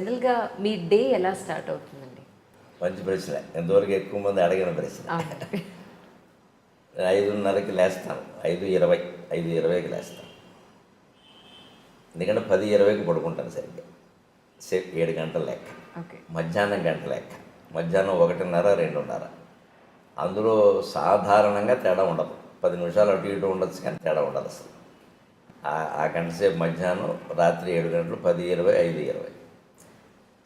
జనరల్గా మీ డే ఎలా స్టార్ట్ అవుతుందండి? మంచి ప్రశ్న. ఎంతవరకు ఎక్కువ మంది అడిగిన ప్రశ్న. ఐదున్నరకి లేస్తాను. ఐదు ఇరవై ఐదు ఇరవైకి లేస్తాను. ఎందుకంటే పది ఇరవైకి పడుకుంటాను సరిగ్గా. సేపు ఏడు గంటల లెక్క ఓకే. మధ్యాహ్నం గంట లెక్క మధ్యాహ్నం ఒకటిన్నర రెండున్నర. అందులో సాధారణంగా తేడా ఉండదు. పది నిమిషాలు అటు ఇటు ఉండొచ్చు కానీ తేడా ఉండదు అసలు. ఆ- ఆ గంట సేపు మధ్యాహ్నం రాత్రి ఏడు గంటలు పది ఇరవై ఐదు ఇరవై.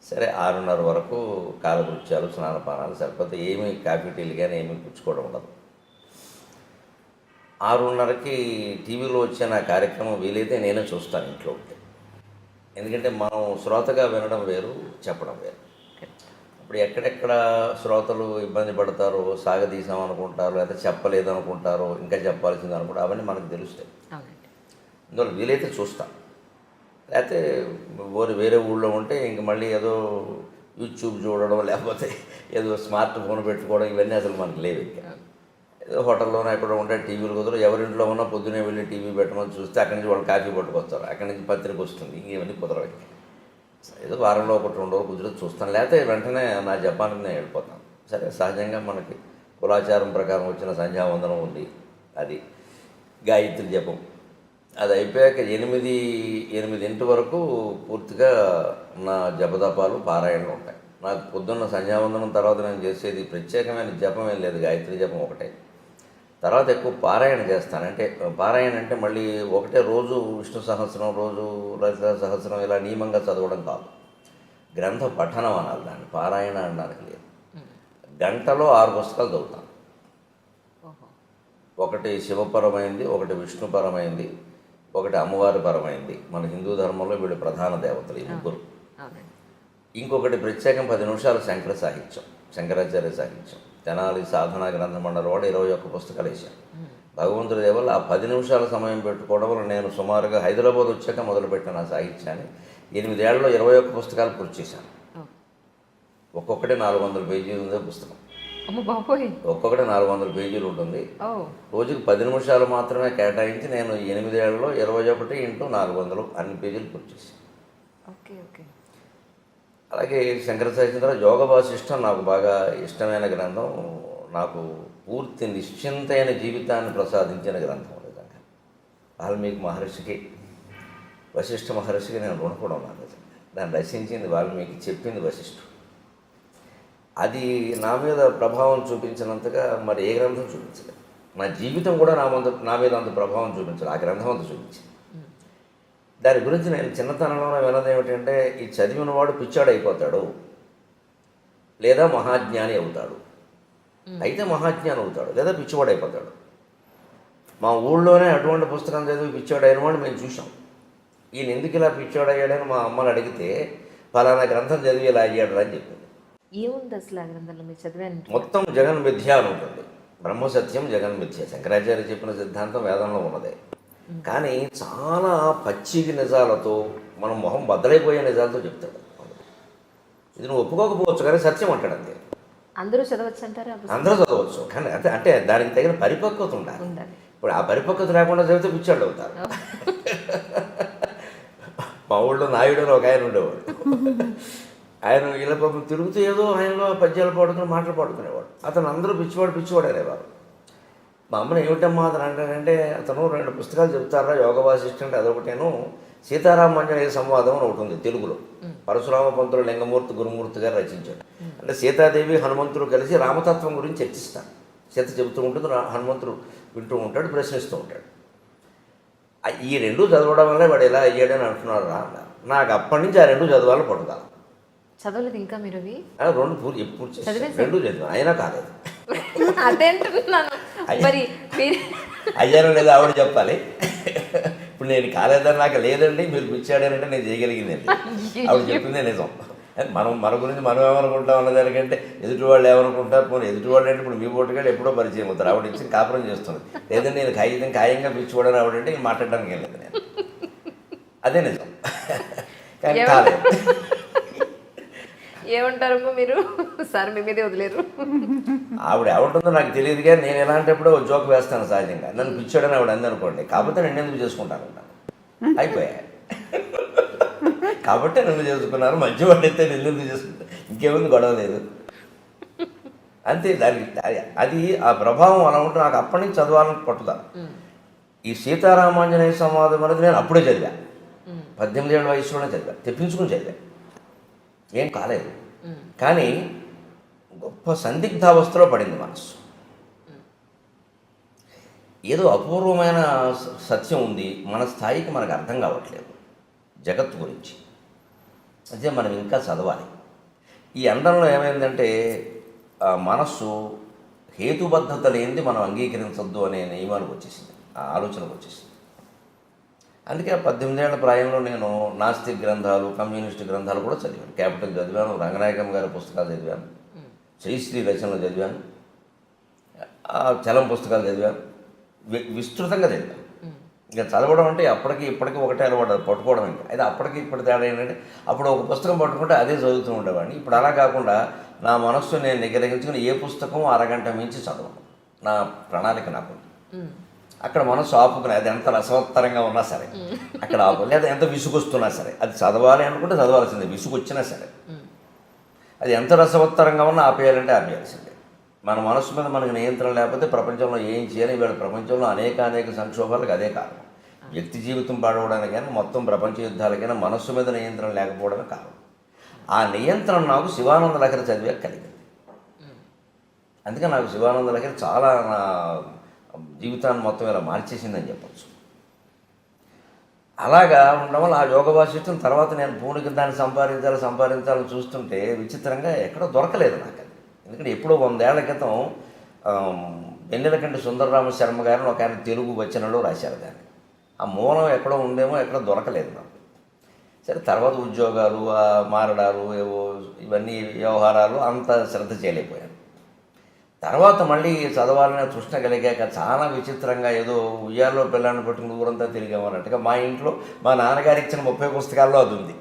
సరే ఆరున్నర వరకు కాలకృత్యాలు స్నానపానాలు సరిపోతే ఏమీ కాఫీ టీలు కానీ ఏమీ పుచ్చుకోవడం ఉండదు. ఆరున్నరకి టీవీలో వచ్చే నా కార్యక్రమం వీలైతే నేనే చూస్తాను ఇంట్లో ఉంటే. ఎందుకంటే మనం శ్రోతగా వినడం వేరు చెప్పడం వేరు. ఇప్పుడు ఎక్కడెక్కడ శ్రోతలు ఇబ్బంది పడతారో సాగదీసాం అనుకుంటారు లేదా చెప్పలేదు అనుకుంటారో ఇంకా చెప్పాల్సింది అనుకుంటారు అవన్నీ మనకు తెలుస్తాయి. అందువల్ల వీలైతే చూస్తాం లేకపోతే ఓరి వేరే ఊళ్ళో ఉంటే ఇంక మళ్ళీ ఏదో యూట్యూబ్ చూడడం లేకపోతే ఏదో స్మార్ట్ ఫోన్ పెట్టుకోవడం ఇవన్నీ అసలు మనకు లేవు ఇంకా. ఏదో హోటల్లోనే ఎక్కడ ఉంటే టీవీలు కుదరదు. ఎవరింట్లో ఉన్నా పొద్దునే వెళ్ళి టీవీ పెట్టమని చూస్తే అక్కడి నుంచి వాళ్ళు కాఫీ పట్టుకొస్తారు. అక్కడి నుంచి పత్రిక వస్తుంది. ఇంక ఇవన్నీ కుదరవు ఏదో వారంలో ఒకటి రెండు రోజులు కుదిరి చూస్తాను లేకపోతే వెంటనే నా జపాన్కి నేను వెళ్ళిపోతాను. సరే సహజంగా మనకి కులాచారం ప్రకారం వచ్చిన సంధ్యావందనం ఉంది. అది గాయత్రి జపం. అది అయిపోయాక ఎనిమిది ఎనిమిదింటి వరకు పూర్తిగా నా జపదపాలు పారాయణలు ఉంటాయి. నాకు పొద్దున్న సంధ్యావందనం తర్వాత నేను చేసేది ప్రత్యేకమైన జపం ఏం లేదు గాయత్రి జపం ఒకటే. తర్వాత ఎక్కువ పారాయణ చేస్తాను. అంటే పారాయణ అంటే మళ్ళీ ఒకటే రోజు విష్ణు సహస్రం రోజు లలిత సహస్రం ఇలా నియమంగా చదవడం కాదు. గ్రంథ పఠనం అనాలి దాన్ని పారాయణ అనడానికి లేదు. గంటలో ఆరు పుస్తకాలు చదువుతాను. ఒకటి శివపరమైంది ఒకటి విష్ణుపరమైంది ఒకటి అమ్మవారి పరమైంది మన హిందూ ధర్మంలో వీళ్ళు ప్రధాన దేవతలు ఈ ముగ్గురు. ఇంకొకటి ప్రత్యేకం పది నిమిషాలు శంకర సాహిత్యం శంకరాచార్య సాహిత్యం. తెనాలి సాధన గ్రంథ మండలి వాడు ఇరవై ఒక్క పుస్తకాలు వేసాను భగవంతుడి దేవల్ల ఆ పది నిమిషాల సమయం పెట్టుకోవడం వల్ల నేను సుమారుగా హైదరాబాద్ వచ్చాక మొదలుపెట్టిన నా సాహిత్యాన్ని. ఎనిమిదేళ్ళలో ఇరవై ఒక్క పుస్తకాలు పూర్తి చేశాను. ఒక్కొక్కటి నాలుగు వందల పేజీలు ఉందే పుస్తకం. ఒక్కొక్కటి నాలుగు వందల పేజీలు ఉంటుంది. రోజుకి పది నిమిషాలు మాత్రమే కేటాయించి నేను ఎనిమిదేళ్ళలో ఇరవై ఒకటి ఇంటూ నాలుగు వందలు అన్ని పేజీలు పూర్తి చేశాను. Okay okay. అలాగే శంకర సాహిత్యం యోగ వాసిష్టం నాకు బాగా ఇష్టమైన గ్రంథం. నాకు పూర్తి నిశ్చింతైన జీవితాన్ని ప్రసాదించిన గ్రంథం నిజంగా. వాల్మీకి మహర్షికి వశిష్ఠ మహర్షికి నేను రుణపడి ఉన్నాను నిజంగా. దాన్ని రచించింది వాల్మీకి చెప్పింది వశిష్ఠుడు. అది నా మీద ప్రభావం చూపించినంతగా మరి ఏ గ్రంథం చూపించలేదు. నా జీవితం కూడా నా మీద నా మీద అంత ప్రభావం చూపించలేదు. ఆ గ్రంథం అంత చూపించింది. దాని గురించి నేను చిన్నతనంలో విన్నది ఏమిటంటే ఈ చదివిన వాడు పిచ్చాడు అయిపోతాడు లేదా మహాజ్ఞాని అవుతాడు. అయితే మహాజ్ఞాని అవుతాడు. లేదా పిచ్చివాడు అయిపోతాడు మా ఊళ్ళోనే అటువంటి పుస్తకం చదివి పిచ్చాడు అయిన వాడు మేము చూసాం ఈయన ఎందుకు ఇలా పిచ్చాడు అయ్యాడని మా అమ్మని అడిగితే ఫలానా గ్రంథం చదివి ఇలా అయ్యాడు అని చెప్పింది ఏముంది అసలు ఆ గ్రంథంలో? మీరు చదివాను మొత్తం జగన్ మిథ్య అని ఉంటుంది. బ్రహ్మ సత్యం జగన్ మిథ్య. శంకరాచార్య చెప్పిన సిద్ధాంతం వేదంలో ఉన్నదే. కానీ చాలా పచ్చికి నిజాలతో మనం మొహం బద్దలైపోయే నిజాలతో చెప్తాడు. ఇది నువ్వు ఒప్పుకోకపోవచ్చు కానీ సత్యం అంటాడు అంతే. అందరూ చదవచ్చు అంటారా? అందరూ చదవచ్చు. కానీ అంటే అంటే దానికి తగిన పరిపక్వత ఉండాలి. ఇప్పుడు ఆ పరిపక్వత లేకుండా చదివితే పిచ్చాళ్ళు అవుతారు. మా ఊళ్ళో నాయుడు అని ఒక ఆయన ఉండేవాడు. ఆయన ఇలా పాపం తిరుగుతూ ఏదో ఆయనలో పద్యాలు పాడుకుని మాటలు పాడుకునేవాడు. అతను అందరూ పిచ్చివాడు పిచ్చివాడు అనేవారు. మా అమ్మని ఏమిటమ్మా అతను అంటానంటే అతను రెండు పుస్తకాలు చెప్తారా యోగ వాసిష్టంటే అదొకటేను సీతారామ ఆంజనేయ సంవాదం అని ఒకటి ఉంది తెలుగులో పరశురామ పంతులు లింగమూర్తి గురుమూర్తి గారు రచించాడు. అంటే సీతాదేవి హనుమంతుడు కలిసి రామతత్వం గురించి చర్చిస్తారు. సీత చెబుతూ ఉంటుంది హనుమంతుడు వింటూ ఉంటాడు ప్రశ్నిస్తూ ఉంటాడు. ఈ రెండు చదవడం వల్ల వాడు ఎలా అయ్యాడని అంటున్నాడు రా నాకు అప్పటి నుంచి ఆ రెండు చదవాలని పట్టుదల. చదవలేదు ఇంకా మీరు అవి? రెండు పూర్తి ఎప్పుడు? రెండు చదివాను అయినా కాలేదు. అదే అంటున్నాను. మరి అయ్యారో లేదో ఆవిడ చెప్పాలి. ఇప్పుడు నేను కాలేదని నాకు లేదండి. మీరు పిచ్చాడనంటే నేను చేయగలిగింది ఆవిడ చెప్పిందే నిజం. మనం మన గురించి మనం ఏమనుకుంటాం అన్న దానికంటే ఎదుటి వాళ్ళు ఏమనుకుంటారు? పోనీ ఎదుటి వాళ్ళు అంటే ఇప్పుడు మీ పోటుగాడు ఎప్పుడో పరిచయం అవుతారు. ఆవిడ ఇచ్చి కాపురం చేస్తుంది. లేదంటే నేను ఖాయితం ఖాయంగా పిచ్చివాడని ఆవిడంటే మాట్లాడడానికి వెళ్ళలేదు నేను. అదే నిజం. కానీ కాలేదు. ఏమంటారమ్మా మీరు? సార్ మీ మీదే వదిలేరు. ఆవిడ ఏమంటుందో నాకు తెలియదు కానీ నేను ఎలాంటప్పుడు జోక్ వేస్తాను సహజంగా. నన్ను పిచ్చాడని ఆవిడ అంది అనుకోండి కాకపోతే నేను ఎందుకు చేసుకుంటాను అయిపోయా కాబట్టి నన్ను చేసుకున్నారు. మంచివాడు అయితే నిన్ను ఎందుకు చేసుకుంటా ఇంకేముంది గొడవ లేదు. అంతే దానికి అది- ఆ ప్రభావం అలా ఉంటే నాకు అప్పటి నుంచి చదవాలని పట్టుదల. ఈ సీతారామాంజనేయ సంవాదం అనేది నేను అప్పుడే చదివా. పద్దెనిమిది ఏళ్ళ వయసులోనే చదివా. తెప్పించుకుని చదివా. ఏం కాలేదు. కానీ గొప్ప సందిగ్ధావస్థలో పడింది మనస్సు. ఏదో అపూర్వమైన సత్యం ఉంది మన స్థాయికి మనకు అర్థం కావట్లేదు జగత్తు గురించి. అదే మనం ఇంకా చదవాలి. ఈ అండంలో ఏమైందంటే మనస్సు హేతుబద్ధత లేనిది మనం అంగీకరించొద్దు అనే నియమానికి వచ్చేసింది ఆ ఆలోచనకు వచ్చేసింది. అందుకే పద్దెనిమిదేళ్ళ ప్రాయంలో నేను నాస్తిక్ గ్రంథాలు కమ్యూనిస్ట్ గ్రంథాలు కూడా చదివాను. క్యాపిటల్ చదివాను రంగనాయకం గారి పుస్తకాలు చదివాను శ్రీశ్రీ రచనలు చదివాను ఆ చలం పుస్తకాలు చదివాను వి- విస్తృతంగా చదివాను. ఇంకా చదవడం అంటే అప్పటికి ఇప్పటికి ఒకటే అలవాటు అది పట్టుకోవడం ఇంకా. అయితే అప్పటికి ఇప్పుడు తేడా ఏంటంటే అప్పుడు ఒక పుస్తకం పట్టుకుంటే అదే చదువుతూ ఉండేవాడిని. ఇప్పుడు అలా కాకుండా నా మనస్సు నేను నిగ్రహించుకుని ఏ పుస్తకం అరగంట మించి చదవను. నా ప్రణాళిక నాకు అక్కడ మనసు ఆపుకుని అది ఎంత రసవత్తరంగా ఉన్నా సరే అక్కడ ఆపు లేదా ఎంత విసుగొస్తున్నా సరే అది చదవాలి అనుకుంటే చదవాల్సిందే విసుగు వచ్చినా సరే అది ఎంత రసవత్తరంగా ఉన్నా ఆపేయాలంటే ఆపేయాల్సిందే. మన మనసు మీద మనకు నియంత్రణ లేకపోతే ప్రపంచంలో ఏం చేయాలి వీళ్ళ ప్రపంచంలో అనేక అనేక సంక్షోభాలకు అదే కారణం. వ్యక్తి జీవితం పాడవడానికైనా మొత్తం ప్రపంచ యుద్ధాలకైనా మనస్సు మీద నియంత్రణ లేకపోవడమే కారణం. ఆ నియంత్రణ నాకు శివానంద లహరి చదివే కలిగింది. అందుకే నాకు శివానంద లహరి చాలా నా జీవితాన్ని మొత్తం ఇలా మార్చేసిందని చెప్పచ్చు. అలాగా ఉండడం వల్ల ఆ యోగ వాసిష్టం తర్వాత నేను పూనికి దాన్ని సంపాదించాలి సంపాదించాలని చూస్తుంటే విచిత్రంగా ఎక్కడో దొరకలేదు నాకు అది. ఎందుకంటే ఎప్పుడో వందేళ్ళ క్రితం వెన్నెలకంటి సుందరరామ శర్మ గారిని ఒక ఆయన తెలుగు వచనంలో రాశారు దాన్ని. ఆ మూలం ఎక్కడో ఉందేమో ఎక్కడో దొరకలేదు నాకు. సరే తర్వాత ఉద్యోగాలు మారడాలు ఏవో ఇవన్నీ వ్యవహారాలు అంత శ్రద్ధ చేయలేకపోయాను. తర్వాత మళ్ళీ చదవాలనే తృష్ణ కలిగాక చాలా విచిత్రంగా ఏదో ఉయ్యాల్లో పిల్లాన్ని పట్టుకుని ఊరంతా తిరిగామన్నట్టుగా మా ఇంట్లో మా నాన్నగారు ఇచ్చిన ముప్పై పుస్తకాల్లో అది ఉంది.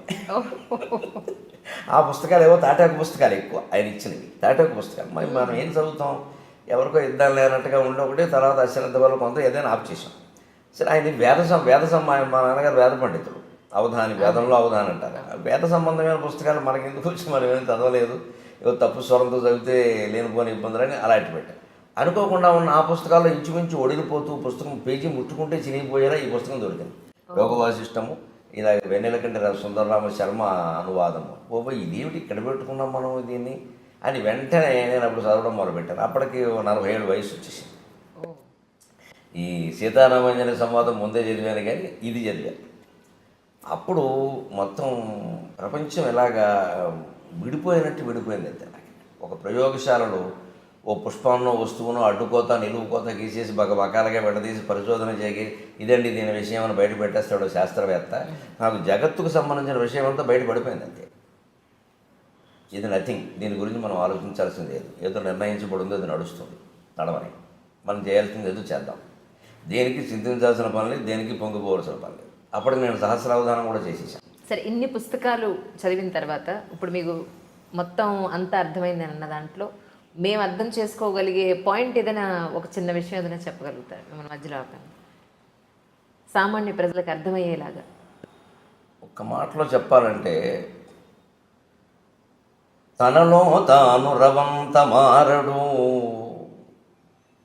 ఆ పుస్తకాలు ఏవో తాటాకు పుస్తకాలు ఎక్కువ ఆయన ఇచ్చినవి. తాటాకు పుస్తకాలు. మరి మనం ఏం చదువుతాం? ఎవరికో ఇద్దాం లేనట్టుగా ఉండి ఒకటి తర్వాత అశ్రద్ధ వల్ల కొంత ఏదైనా ఆప్ చేసాం సరే ఆయన వేద వేద మా నాన్నగారు వేద పండితుడు అవధాని వేదంలో అవధాని అంటారు. వేద సంబంధమైన పుస్తకాలు మనకి ఎందుకు వచ్చి మనం ఏం చదవలేదు. ఏదో తప్పు స్వరంతో చదివితే లేనిపోని ఇబ్బందులని అలాంటి పెట్టారు అనుకోకుండా ఉన్న ఆ పుస్తకాల్లో ఇంచుమించు ఒడిగిపోతూ పుస్తకం పేజీ ముట్టుకుంటే చినిగిపోయేలా ఈ పుస్తకం దొరికింది. యోగ వాసిష్టము ఇలా వెన్నెలకంటే రా- సుందరరామ శర్మ అనువాదము. ఓ ఇదేమిటి ఇక్కడ పెట్టుకున్నాం మనం దీన్ని? అని వెంటనే నేను అప్పుడు చదవడం మొదలుపెట్టాను. అప్పటికి నలభై ఏడు వయసు వచ్చేసింది. ఈ సీతారామాంజన సంవాదం ముందే చదివాను కానీ ఇది చదివాను. అప్పుడు మొత్తం ప్రపంచం ఎలాగా విడిపోయినట్టు విడిపోయింది అంతే నాకు ఒక ప్రయోగశాలలో ఓ పుష్పంలో వస్తువును అడ్డుకోత నిలువు కోత గీసేసి బగ బకాలుగా విడదీసి పరిశోధన చేయి ఇదండి దీని విషయం అని బయట పెట్టేస్తాడు శాస్త్రవేత్త. నాకు జగత్తుకు సంబంధించిన విషయం అంతా బయట పడిపోయింది అంతే ఇది నథింగ్. దీని గురించి మనం ఆలోచించాల్సింది లేదు ఏదో నిర్ణయించబడిందో అది నడుస్తుంది. నడవని. మనం చేయాల్సింది ఏదో చేద్దాం. దేనికి చింతించాల్సిన పని లేదు దేనికి పొంగిపోవలసిన పని లేదు. అప్పటికి నేను సహస్రావధానం కూడా చేసేసాను. సరే ఇన్ని పుస్తకాలు చదివిన తర్వాత ఇప్పుడు మీకు మొత్తం అంత అర్థమైంది అన్న దాంట్లో మేము అర్థం చేసుకోగలిగే పాయింట్ ఏదైనా ఒక చిన్న విషయం ఏదైనా చెప్పగలుగుతారు మన మధ్యలో ఆపండి సామాన్య ప్రజలకు అర్థమయ్యేలాగా. ఒక మాటలో చెప్పాలంటే తనలో తాను రవంత మారడు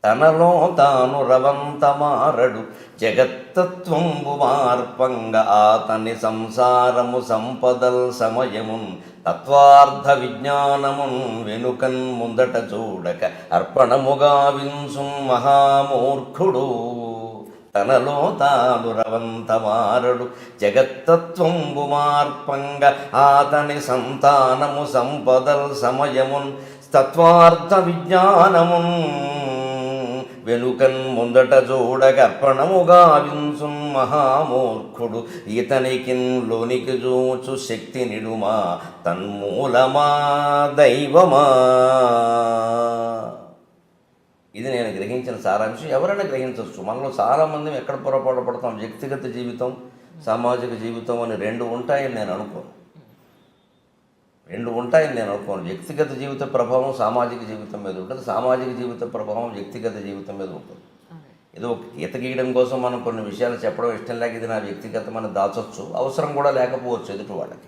తనలో తాను రవంత మారడు జగత్తత్వంబు మార్పంగ ఆతని సంసారము సంపదల్ సమయమున్ తత్వార్థ విజ్ఞానమున్ వెనుకన్ ముందట చూడక అర్పణముగా వింసు మహామూర్ఖుడు. తనలో తాను రవంతమారడు జగత్తత్వంబు మార్పంగ ఆతని సంతానము సంపదల్ సమయమున్ తత్వార్థ విజ్ఞానమున్ వెనుకన్ ముందట చూడగర్పణముగా గావించు మహామూర్ఖుడు. ఇతనికి లోనికి చూచు శక్తి నిడుమా తన్మూలమా దైవమా? ఇది నేను గ్రహించిన సారాంశం. ఎవరైనా గ్రహించవచ్చు మనలో చాలామంది ఎక్కడ పొరపాటు పడతాం? వ్యక్తిగత జీవితం సామాజిక జీవితం అని రెండు ఉంటాయని నేను అనుకోను. రెండు ఉంటాయని నేను అనుకోను. వ్యక్తిగత జీవిత ప్రభావం సామాజిక జీవితం మీద ఉంటుంది. సామాజిక జీవిత ప్రభావం వ్యక్తిగత జీవితం మీద ఉంటుంది. ఏదో గీయడం కోసం మనం కొన్ని విషయాలు చెప్పడం ఇష్టం లేక ఇది నా వ్యక్తిగతమైన దాచొచ్చు. అవసరం కూడా లేకపోవచ్చు ఎదుటి వాళ్ళకి.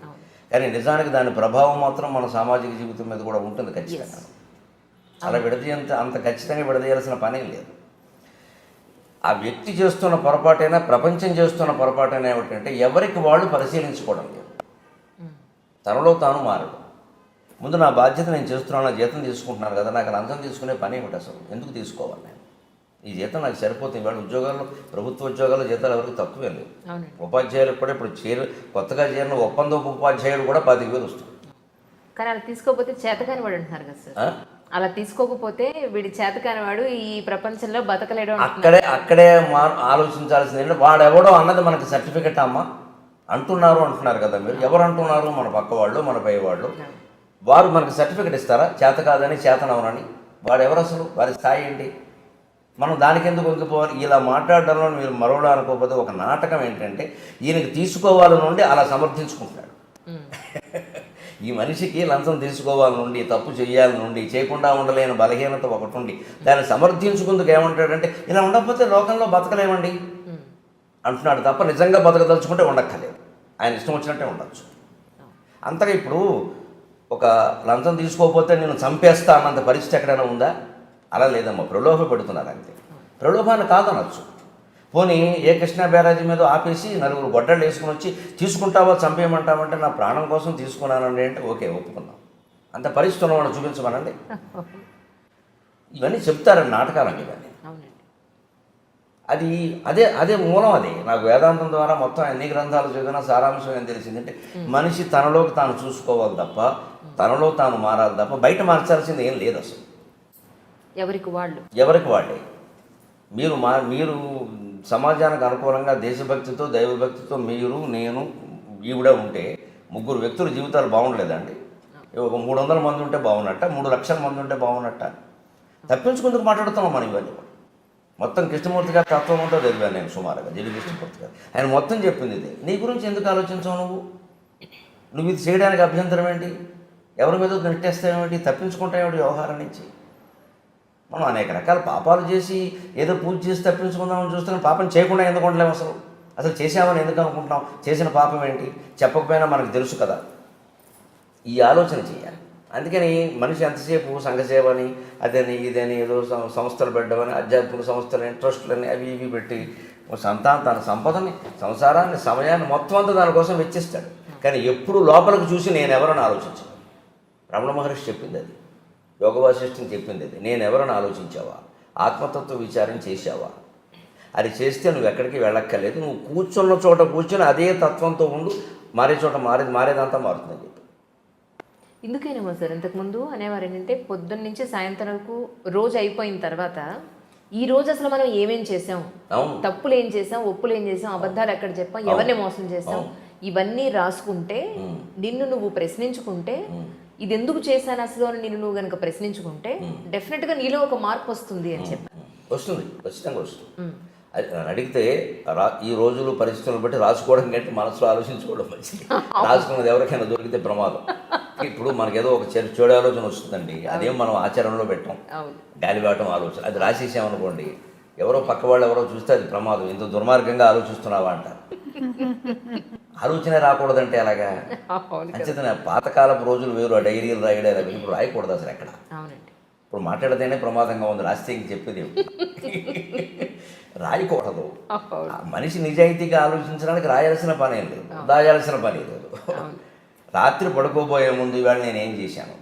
కానీ నిజానికి దాని ప్రభావం మాత్రం మన సామాజిక జీవితం మీద కూడా ఉంటుంది ఖచ్చితంగా. అలా విడదీయంత అంత ఖచ్చితంగా విడదీయాల్సిన పనే లేదు. ఆ వ్యక్తి చేస్తున్న పొరపాటైనా ప్రపంచం చేస్తున్న పొరపాటైనా ఏమిటంటే ఎవరికి వాళ్ళు పరిశీలించుకోవడం లేదు. తనలో తాను మారడు. ముందు నా బాధ్యత నేను చేస్తున్నాను నా జీతం తీసుకుంటున్నాను కదా నాకు లంచం తీసుకునే పని ఏమిటి అసలు? ఎందుకు తీసుకోవాలి నేను? ఈ జీతం నాకు సరిపోతుంది. ఇవాళ ఉద్యోగాలు ప్రభుత్వ ఉద్యోగాలు జీతాలు ఎవరికి తక్కువే లేవు. ఉపాధ్యాయులకు కూడా ఇప్పుడు చేరు కొత్తగా చేరిన ఒప్పందపు ఉపాధ్యాయులు కూడా పదికి వేలు వస్తుంది. కానీ అలా తీసుకోకపోతే చేతకాని వాడు అంటున్నారు కదా సార్? అలా తీసుకోకపోతే వీడి చేతకాని వాడు ఈ ప్రపంచంలో బతకలేడు. అక్కడే అక్కడే మా ఆలోచించాల్సింది ఏంటంటే వాడెవడో అన్నది మనకి సర్టిఫికెట్ అమ్మా. అంటున్నారు అంటున్నారు కదా మీరు. ఎవరు అంటున్నారు? మన పక్క వాళ్ళు మన పై వాళ్ళు. వారు మనకి సర్టిఫికెట్ ఇస్తారా? చేత కాదని చేతనవనని. వాడు ఎవరు అసలు? వారి స్థాయి ఏంటి? మనం దానికి ఎందుకు వంగిపోవాలి? ఇలా మాట్లాడడంలో మీరు మరోలా అనుకోకపోతే ఒక నాటకం ఏంటంటే ఈయనకి తీసుకోవాలని నుండి అలా సమర్థించుకుంటాడు. ఈ మనిషికి లంచం తీసుకోవాలి నుండి తప్పు చేయాలి నుండి చేయకుండా ఉండలేని బలహీనత ఒకటి ఉండి దాన్ని సమర్థించుకుందుకు ఏమంటాడంటే ఇలా ఉండకపోతే లోకంలో బతకలేమండి. అంటున్నాడు తప్ప నిజంగా బతకదలుచుకుంటే ఉండక్కర్లేదు. ఆయన ఇష్టం వచ్చినట్టే ఉండొచ్చు. అంతగా ఇప్పుడు ఒక లంచం తీసుకోకపోతే నేను చంపేస్తా అన్నంత పరిస్థితి ఎక్కడైనా ఉందా? అలా లేదమ్మా. ప్రలోభ పెడుతున్నారు అంతే. ప్రలోభాన్ని కాదనొచ్చు. పోనీ ఏ కృష్ణా బ్యారాజీ మీద ఆపేసి నలుగురు గొడ్డళ్ళు వేసుకుని వచ్చి తీసుకుంటావా చంపేయమంటావంటే నా ప్రాణం కోసం తీసుకున్నానండి అంటే ఓకే ఒప్పుకుందాం. అంత పరిస్థితి ఉన్నవాడు చూపించమనండి. ఇవన్నీ చెప్తారండి నాటకాలండి ఇవన్నీ. అది అదే అదే మూలం అది. నాకు వేదాంతం ద్వారా మొత్తం ఎన్ని గ్రంథాలు చదివినా సారాంశం ఏం తెలిసిందంటే మనిషి తనలోకి తాను చూసుకోవాలి తప్ప తనలో తాను మారాలి తప్ప బయట మార్చాల్సింది ఏం లేదు అసలు. ఎవరికి వాళ్ళు? ఎవరికి వాళ్ళే? మీరు మా మీరు సమాజానికి అనుకూలంగా దేశభక్తితో దైవభక్తితో మీరు నేను ఈవిడ ఉంటే ముగ్గురు వ్యక్తుల జీవితాలు బాగుండలేదండి. ఒక మూడు వందల మంది ఉంటే బాగున్నట్ట మూడు లక్షల మంది ఉంటే బాగున్నట్ట. తప్పించుకుందుకు మాట్లాడుతున్నాం మనం ఇవన్నీ. మొత్తం కృష్ణమూర్తి గారి తత్వం అంతా చదివాను నేను సుమారుగా జిల్లి కృష్ణమూర్తి గారు. ఆయన మొత్తం చెప్పింది ఇది. నీ గురించి ఎందుకు ఆలోచించావు నువ్వు? నువ్వు ఇది చేయడానికి అభ్యంతరం ఏంటి? ఎవరి మీద నెట్టేస్తావేమిటి తప్పించుకుంటావేమిటి వ్యవహారం నుంచి? మనం అనేక రకాల పాపాలు చేసి ఏదో పూజ చేసి తప్పించుకుందామని చూస్తున్నాం. పాపం చేయకుండా ఎందుకు ఉండలేము అసలు? అసలు చేసామని ఎందుకు అనుకుంటున్నాం? చేసిన పాపం ఏంటి? చెప్పకపోయినా మనకు తెలుసు కదా. ఈ ఆలోచన చేయాలి. అందుకని మనిషి ఎంతసేపు సంఘసేవని అదని ఇదని ఏదో సంస్థలు పెట్టమని ఆధ్యాత్మిక సంస్థలని ట్రస్టులని అవి ఇవి పెట్టి సంతానం తన సంపదని సంసారాన్ని సమయాన్ని మొత్తం అంతా దానికోసం వెచ్చిస్తాడు. కానీ ఎప్పుడు లోపలికి చూసి నేను ఎవరని ఆలోచించాను. రమణ మహర్షి చెప్పింది అది. యోగ వాసిష్ఠిని చెప్పింది అది. నేను ఎవరని ఆలోచించావా? ఆత్మతత్వ విచారం చేశావా? అది చేస్తే నువ్వు ఎక్కడికి వెళ్ళక్కర్లేదు. నువ్వు కూర్చున్న చోట కూర్చొని అదే తత్వంతో ఉండు. మారే చోట మారేది మారేదంతా మారుతుందని ఇందుకేనేమో సార్ ఇంతకుముందు అనేవారు ఏంటంటే పొద్దున్న నుంచి సాయంత్రం వరకు రోజు అయిపోయిన తర్వాత ఈ రోజు అసలు మనం ఏమేం చేసాం? తప్పులు ఏం చేసాం? ఒప్పులు ఏం చేసాం? అబద్ధాలు ఎక్కడ చెప్పాం? ఎవరిని మోసం చేసాం? ఇవన్నీ రాసుకుంటే నిన్ను నువ్వు ప్రశ్నించుకుంటే ఇది ఎందుకు చేశాను అసలు అని నిన్ను నువ్వు కనుక ప్రశ్నించుకుంటే డెఫినెట్గా నీలో ఒక మార్పు వస్తుంది అని చెప్పి వస్తుంది. ఖచ్చితంగా వస్తుంది. నన్ను అడిగితే రా ఈ రోజులు పరిస్థితులను బట్టి రాసుకోవడం కంటే మనసులో ఆలోచించుకోవడం మంచిది. రాసుకున్నది ఎవరికైనా దొరికితే ప్రమాదం. ఇప్పుడు మనకేదో ఒక చెడు చెడు ఆలోచన వస్తుందండి. అదేం మనం ఆచరణలో పెట్టాం. గాలివాటం ఆలోచన. అది రాసేసామనుకోండి ఎవరో పక్క వాళ్ళు ఎవరో చూస్తే అది ప్రమాదం. ఇంత దుర్మార్గంగా ఆలోచిస్తున్నావా అంటారు ఆలోచనే రాకూడదంటే అలాగా అంచేతనే పాతకాలపు రోజులు వేరు. ఆ డైరీలు రాయడారు అవి ఇప్పుడు రాయకూడదు అసలు ఎక్కడ. ఇప్పుడు మాట్లాడితేనే ప్రమాదంగా ఉంది. రాస్తే ఇంక చెప్పేది? రాయకూడదు. మనిషి నిజాయితీగా ఆలోచించడానికి రాయాల్సిన పని ఏం లేదు. దాయాల్సిన పని లేదు. రాత్రి పడుకోబోయే ముందు ఇవాళ నేను ఏం చేశాను?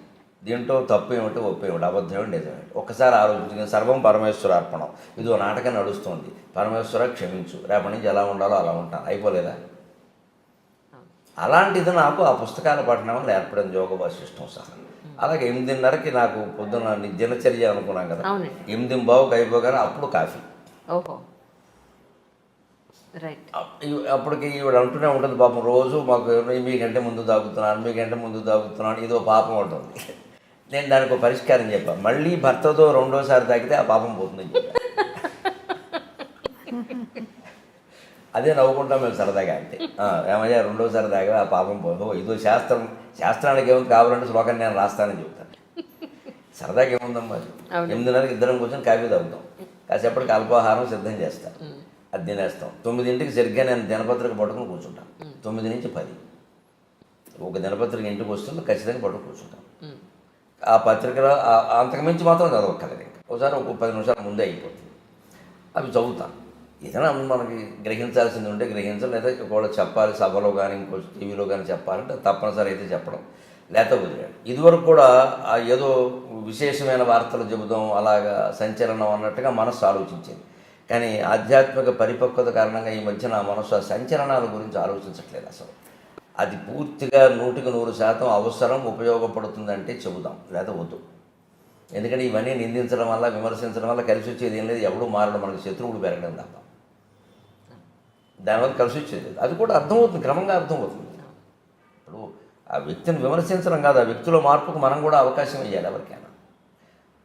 దీంట్లో తప్పు ఏమిటి ఒప్పు ఏమిటి అబద్ధం ఏమిటి నిజం ఏమిటి ఒక్కసారి ఆలోచించింది సర్వం పరమేశ్వర అర్పణం. ఇది ఓ నాటకం నడుస్తుంది. పరమేశ్వర క్షమించు. రేపటి నుంచి ఎలా ఉండాలో అలా ఉంటాను. అయిపోలేదా? అలాంటిది నాకు ఆ పుస్తకాల పఠనం వల్ల ఏర్పడిన యోగ వాసిష్టం సహా అలాగే ఎనిమిదిన్నరకి నాకు పొద్దున్న దినచర్య అనుకున్నాం కదా. ఎనిమిది బావుకి అయిపోగానే అప్పుడు కాఫీ. ఓహో. రైట్. అప్పటికి ఈవిడ అంటూనే ఉంటుంది పాపం రోజు మాకు మీకంటే ముందు తాగుతున్నాను మీకంటే ముందు తాగుతున్నాను ఇదో పాపం ఉంటుంది నేను దానికి ఒక పరిష్కారం చెప్పాను మళ్ళీ భర్తతో రెండోసారి తాగితే ఆ పాపం చెప్పాను అదే నవ్వుకుంటాం మేము సరదాగా అంతే. ఏమయ్యా రెండోసారి తాగా ఆ పాపం పోదు ఇదో శాస్త్రం శాస్త్రానికి ఏముంది కావాలంటే శ్లోకం నేను రాస్తానని చెప్తాను. సరదాగా ఏముందమ్మా. ఎనిమిదిన్నరకి ఇద్దరం కూర్చొని కాఫీ తాగుతాం. కాసేపటికి అల్పాహారం సిద్ధం చేస్తాను అది తినేస్తాం. తొమ్మిదింటికి సరిగ్గా నేను దినపత్రిక పట్టుకుని కూర్చుంటాను. తొమ్మిది నుంచి పది. ఒక దినపత్రిక ఇంటికి వస్తుంది ఖచ్చితంగా పట్టుకుని కూర్చుంటాను. ఆ పత్రికలో అంతకుమించి మాత్రం చదవక్కర్లేదు ఇంకా. ఒకసారి ఒక పది నిమిషాల ముందే అయిపోతుంది. అవి చదువుతాను ఏదైనా మనకి గ్రహించాల్సింది ఉంటే గ్రహించాలి లేదా ఒకవేళ చెప్పాలి సభలో కానీ ఇంకో టీవీలో కానీ చెప్పాలంటే తప్పనిసరి అయితే చెప్పడం. లేకపోతే కుదిరాడు ఇదివరకు కూడా ఏదో విశేషమైన వార్తలు చెబుదాం అలాగా సంచలనం అన్నట్టుగా మనస్సు ఆలోచించేది. కానీ ఆధ్యాత్మిక పరిపక్వత కారణంగా ఈ మధ్య నా మనస్సు ఆ సంచలనాల గురించి ఆలోచించట్లేదు అసలు. అది పూర్తిగా నూటికి నూరు శాతం అవసరం ఉపయోగపడుతుందంటే చెబుదాం లేదా వద్దు. ఎందుకంటే ఇవన్నీ నిందించడం వల్ల విమర్శించడం వల్ల కలిసి వచ్చేది ఏం లేదు ఎవడు మారడం మనకి శత్రువుడు పెరగడం తప్ప. దానివల్ల కలిసి వచ్చేది అది కూడా అర్థమవుతుంది క్రమంగా అర్థమవుతుంది. ఇప్పుడు ఆ వ్యక్తిని విమర్శించడం కాదు ఆ వ్యక్తిలో మార్పుకు మనం కూడా అవకాశం ఇవ్వాలి ఎవరికైనా.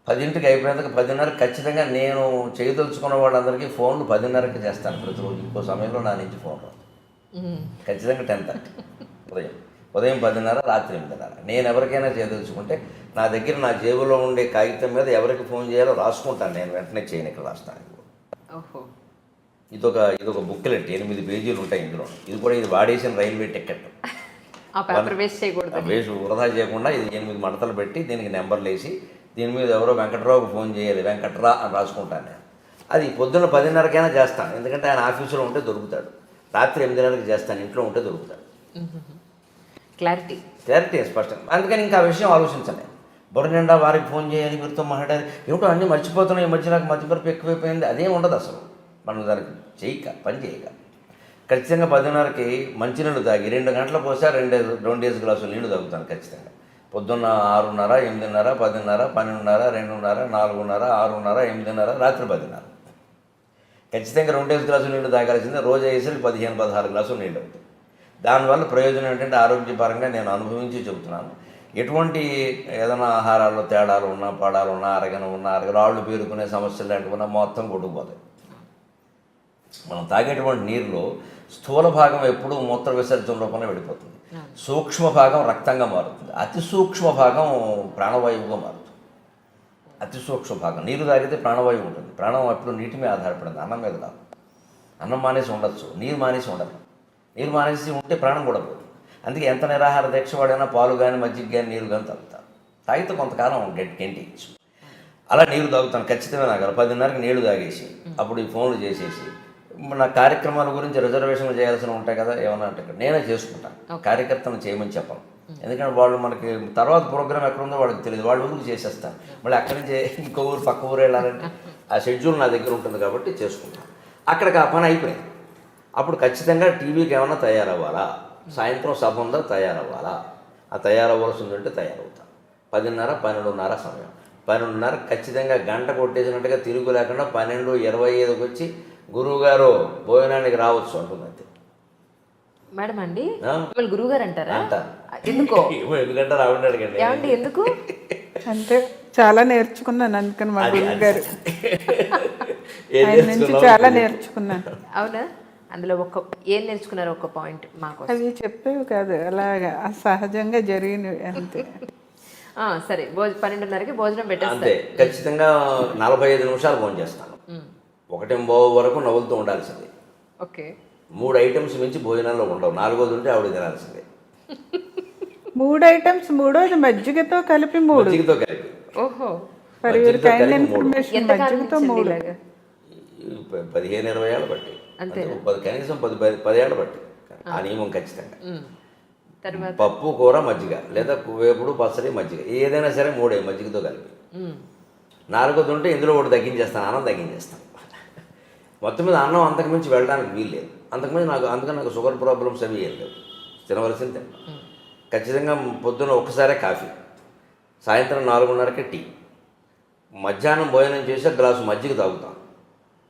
పదింటికి అయిపోయినాక పదిన్నరకు ఖచ్చితంగా నేను చేయదలుచుకున్న వాళ్ళందరికీ ఫోన్లు పదిన్నరకి చేస్తాను ప్రతిరోజు. ఇంకో సమయంలో నా నుంచి ఫోన్. ఖచ్చితంగా టెన్ థర్టీ. ఉదయం. ఉదయం పదిన్నర రాత్రి ఎనిమిదిన్నర. నేను ఎవరికైనా చేయదలుచుకుంటే నా దగ్గర నా జేబులో ఉండే కాగితం మీద ఎవరికి ఫోన్ చేయాలో రాసుకుంటాను. నేను వెంటనే చేయను ఇక్కడ రాస్తాను. ఇదొక ఇదొక బుక్లెట్. ఎనిమిది పేజీలు ఉంటాయి ఇందులో. ఇది కూడా ఇది వాడేసిన రైల్వే టికెట్ వేస్ట్ చేయకూడదు. వేసి వృధా చేయకుండా ఇది ఎనిమిది మడతలు పెట్టి దీనికి నెంబర్లు వేసి దీని మీద ఎవరో వెంకట్రావుకు ఫోన్ చేయాలి. వెంకట్రా అని రాసుకుంటాను నేను. అది పొద్దున్న పదిన్నరకైనా చేస్తాను. ఎందుకంటే ఆయన ఆఫీసులో ఉంటే దొరుకుతాడు. రాత్రి ఎనిమిదిన్నరకి చేస్తాను. ఇంట్లో ఉంటే దొరుకుతాడు. క్లారిటీ క్లారిటీ స్పష్టం అందుకని ఇంకా ఆ విషయం ఆలోచించలే. బుర్ర నిండా వారికి ఫోన్ చేయాలి వీరితో మాట్లాడాలి. ఏమిటో అన్నీ మర్చిపోతున్నాయి. ఈ మధ్య నాకు మతిపరపు ఎక్కువైపోయింది. అదేం ఉండదు అసలు. మనం దానికి చేయక పని చేయక. ఖచ్చితంగా పదిన్నరకి మంచినీళ్ళు తాగి రెండు గంటల పోసా రెండు రెండేసి గ్లాసులు నీళ్ళు తాగుతాను ఖచ్చితంగా. పొద్దున్న ఆరున్నర ఎనిమిదిన్నర పదిన్నర పన్నెండున్నర రెండున్నర నాలుగున్నర ఆరున్నర ఎనిమిదిన్నర రాత్రి పదిన్నర. ఖచ్చితంగా రెండేసి గ్లాసులు నీళ్ళు తాగాల్సిందే. రోజు అయ్యేసరికి పదిహేను పదహారు గ్లాసులు నీళ్ళు అవుతాయి. దానివల్ల ప్రయోజనం ఏంటంటే ఆరోగ్యపరంగా నేను అనుభవించి చెబుతున్నాను. ఎటువంటి ఏదైనా ఆహారాల్లో తేడాలు ఉన్నా పాడాలు ఉన్నా అరగన ఉన్నా అరగ రాళ్ళు పేరుకునే సమస్యలు లాంటివి ఉన్నా మొత్తం కొట్టుకుపోతాయి. మనం తాగేటువంటి నీరులో స్థూల భాగం ఎప్పుడూ మూత్ర విసర్జన రూపంలో వెళ్ళిపోతుంది. సూక్ష్మ భాగం రక్తంగా మారుతుంది. అతి సూక్ష్మ భాగం ప్రాణవాయువుగా మారుతుంది. అతి సూక్ష్మ భాగం. నీరు తాగితే ప్రాణవాయువు ఉంటుంది. ప్రాణం ఎప్పుడు నీటి మీద ఆధారపడింది. అన్నం మీద కాదు. అన్నం మానేసి ఉండొచ్చు. నీరు మానేసి ఉండదు నీరు మానేసి ఉంటే ప్రాణం కూడా పోతుంది అందుకే ఎంత నిరాహార దీక్ష వాడైనా పాలు కానీ మజ్జిగ కానీ నీరు కానీ తాగుతారు. తాగితే కొంతకాలం గట్టి గెంటిచ్చు అలా నీరు తాగుతాను. ఖచ్చితంగా నాకు పదిన్నరకి నీళ్ళు తాగేసి అప్పుడు ఈ ఫోన్లు చేసేసి నా కార్యక్రమాల గురించి రిజర్వేషన్లు చేయాల్సి ఉంటాయి కదా ఏమన్నా అంటే నేనే చేసుకుంటాను కార్యకర్తను చేయమని చెప్పను. ఎందుకంటే వాళ్ళు మనకి తర్వాత ప్రోగ్రామ్ ఎక్కడ ఉందో వాళ్ళకి తెలియదు. వాళ్ళ ఊరికి చేసేస్తాను మళ్ళీ అక్కడి నుంచి ఇంకో ఊరు పక్క ఊరు వెళ్ళాలంటే ఆ షెడ్యూల్ నా దగ్గర ఉంటుంది కాబట్టి చేసుకుంటాను అక్కడికి ఆ పని అయిపోయింది. అప్పుడు ఖచ్చితంగా టీవీకి ఏమైనా తయారవ్వాలా? సాయంత్రం సభ ఉందా? తయారవ్వాలా? ఆ తయారవ్వాల్సి ఉందంటే తయారవుతాం. పదిన్నర పన్నెండున్నర సమయం. పన్నెండున్నర ఖచ్చితంగా గంట కొట్టేసినట్టుగా తిరుగు లేకుండా పన్నెండు ఇరవై ఐదుకి వచ్చి గురువుగారు భోజనానికి రావచ్చు అంటుంది అంతే మేడం అండి గురువు గారు అంటారా. ఎందుకో? ఏమో ఎందుకంటే రావండి అడగండి ఏమండి ఎందుకు? అంటే చాలా నేర్చుకున్నాను అందుకని మా గురువు గారు నుంచి? చాలా నేర్చుకున్నాను. అవునా? అందులో ఒక్క ఏం నేర్చుకున్నారు ఒక్క పాయింట్ మాకు అవి చెప్పేవి కాదు అలాగా సహజంగా జరిగినవి అంతే. ఆ, సరే భోజ పన్నెండున్నరకి భోజనం అంతే పెట్టేస్తారు ఖచ్చితంగా నలభై ఐదు నిమిషాలు ఫోన్ చేస్తాను. ఒకటేంబో వరకు నవ్వులతో ఉండాల్సిందే. ఓకే. మూడు ఐటమ్స్ మించి భోజనాల్లో ఉండవు. నాలుగోది ఉంటే ఆవిడ తినాల్సిందే. మూడు ఐటమ్స్ మూడోది మజ్జిగతో కలిపి మూడు. మజ్జిగతో కలిపి. ఓహో. మూడు. ఇన్ఫర్మేషన్ మజ్జిగతో మూడు. పదిహేను ఇరవై ఏళ్ళు బట్టి? అంటే పది కనీసం పది పది పదేళ్ళు బట్టి. ఆ నియమం ఖచ్చితంగా. పప్పు కూర మజ్జిగ. లేదా వేపుడు పచ్చడి మజ్జిగ. ఏదైనా సరే మూడే మజ్జిగతో కలిపి. నాలుగోది ఉంటే ఇందులో ఒకటి తగ్గించేస్తాను అన్నం తగ్గించేస్తాను. మొత్తం మీద అన్నం అంతకుమించి వెళ్ళడానికి వీలు లేదు అంతకుమించి నాకు అందుకని నాకు షుగర్ ప్రాబ్లమ్స్ అవి ఏం లేవు. తినవలసింది తిన్నా ఖచ్చితంగా పొద్దున్న ఒక్కసారే కాఫీ సాయంత్రం నాలుగున్నరకే టీ మధ్యాహ్నం భోజనం చేసి గ్లాసు మజ్జిగ తాగుతాం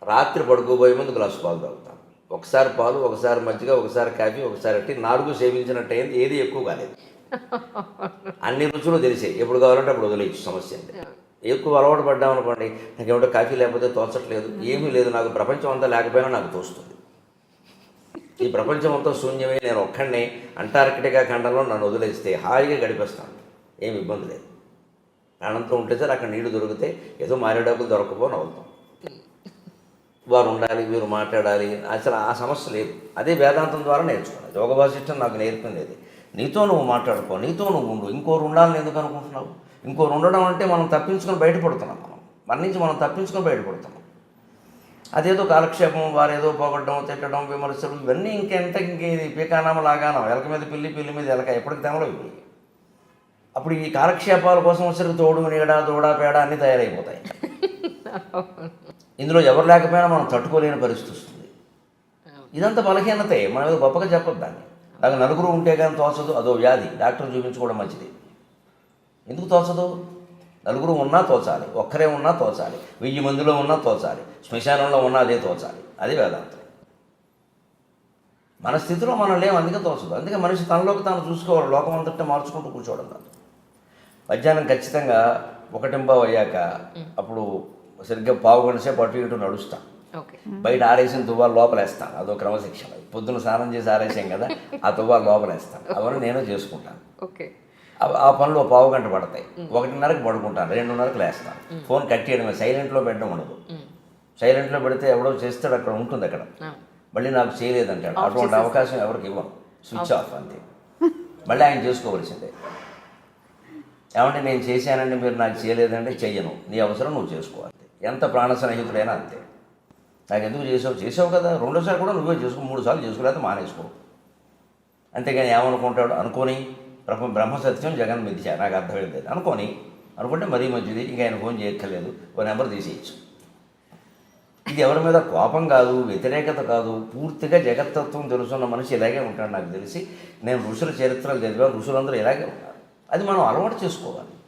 రాత్రి పడుకోబోయే ముందు గ్లాసు పాలు తాగుతాం ఒకసారి పాలు ఒకసారి మజ్జిగ ఒకసారి కాఫీ ఒకసారి టీ నాలుగు సేవించినట్టు అయింది. ఏది ఎక్కువ కాలేదు. అన్ని రుచులు తెలిసాయి. ఎప్పుడు కావాలంటే అప్పుడు వదిలేయచ్చు. సమస్య అంటే ఎక్కువ అలవాటు పడ్డాం అనుకోండి నాకేమిటో కాఫీ లేకపోతే తోచట్లేదు ఏమీ లేదు నాకు ప్రపంచం అంతా లేకపోయినా నాకు తోస్తుంది. ఈ ప్రపంచం అంతా శూన్యమే నేను ఒక్కడిని అంటార్కిటికా ఖండంలో నన్ను వదిలేస్తే హాయిగా గడిపేస్తాను. ఏమి ఇబ్బంది లేదు. ప్రాణంతో ఉంటే సార్ అక్కడ నీళ్ళు దొరికితే ఏదో మారేడాకులు దొరకపోని అవుతాం. వారు ఉండాలి వీరు మాట్లాడాలి అసలు ఆ సమస్య లేదు. అదే వేదాంతం ద్వారా నేర్చుకున్నాను యోగ వాసిష్టం నాకు నేర్పింది నీతో నువ్వు మాట్లాడుకో నీతో నువ్వు ఉండు ఇంకోరు ఉండాలని ఎందుకు అనుకుంటున్నావు? ఇంకోరు ఉండడం అంటే మనం తప్పించుకొని బయటపడుతున్నాం మనం. మన నుంచి మనం తప్పించుకొని బయటపడుతున్నాం. అదేదో కాలక్షేపం వారేదో పోగొట్టడం తిట్టడం విమర్శలు ఇవన్నీ ఇంకెంత ఇంక ఇది పీకానామ లాగానం ఎలక మీద పిల్లి పిల్లి మీద ఎలక ఎప్పటికి తెమలో ఇవి. అప్పుడు ఈ కాలక్షేపాల కోసం వచ్చరికి తోడు నీడ దూడ పేడ అన్నీ తయారైపోతాయి. ఇందులో ఎవరు లేకపోయినా మనం తట్టుకోలేని పరిస్థితి వస్తుంది. ఇదంతా బలహీనతే. మనం ఏదో గొప్పగా చెప్పొద్దాన్ని నాకు నలుగురు ఉంటే కానీ తోచదు అదో వ్యాధి. డాక్టర్ చూపించుకోవడం మంచిది. ఎందుకు తోచదు? నలుగురు ఉన్నా తోచాలి ఒక్కరే ఉన్నా తోచాలి వెయ్యి మందిలో ఉన్నా తోచాలి శ్మశానంలో ఉన్నా అదే తోచాలి. అది వేదాంతం. మన స్థితిలో మనం లేము అందుకే తోచదు. అందుకే మనిషి తనలోకి తాను చూసుకోవాలి లోకం అంతటా మార్చుకుంటూ కూర్చోవడం కాదు. మధ్యాహ్నం ఖచ్చితంగా ఒకటింబావు అయ్యాక అప్పుడు సరిగ్గా పావు గంట సేపు అటు ఇటు నడుస్తా. బయట ఆరేసిన తువ్వాలు లోపలేస్తాను అదో క్రమశిక్షణ. పొద్దున స్నానం చేసి ఆరేసాం కదా ఆ తువ్వాలు లోపలేస్తాను అవన్నీ నేను చేసుకుంటాను. ఓకే. ఆ- పనులు పావు గంట పడతాయి. ఒకటిన్నరకు పడుకుంటాను రెండున్నరకు లేస్తాను. ఫోన్ కట్ చేయడమే సైలెంట్లో పెట్టడం ఉండదు. సైలెంట్లో పెడితే ఎవడో చేస్తాడు అక్కడ ఉంటుంది అక్కడ. మళ్ళీ నాకు చేయలేదంటాడు. అటువంటి అవకాశం ఎవరికి ఇవ్వం స్విచ్ ఆఫ్ అంతే. మళ్ళీ ఆయన చేసుకోవలసిందే. ఏమంటే నేను చేశానండి మీరు నాకు చేయలేదంటే చెయ్యను. నీ అవసరం నువ్వు చేసుకోవాలి ఎంత ప్రాణ స్నేహితుడైనా అంతే. నాకు ఎందుకు చేసావు? చేసావు కదా. రెండోసారి కూడా నువ్వే చేసుకో మూడు సార్లు చేసుకోలేకపోతే మానేసుకో. అంతేగాని ఏమనుకుంటాడు? అనుకోని బ్రహ్మ బ్రహ్మ సత్యం జగన్ మిథ్య నాకు అర్థమైంది అనుకోని అనుకుంటే మరీ మంచిది. ఇంకా ఆయన ఫోన్ చేయక్కర్లేదు. ఓ నెంబర్ తీసేయచ్చు. ఇది ఎవరి మీద కోపం కాదు వ్యతిరేకత కాదు. పూర్తిగా జగత్తత్వం తెలుసున్న మనిషి ఇలాగే ఉంటాడు నాకు తెలిసి. నేను ఋషుల చరిత్రలు చదివాను. ఋషులందరూ ఇలాగే ఉన్నారు. అది మనం అలవాటు చేసుకోవాలి.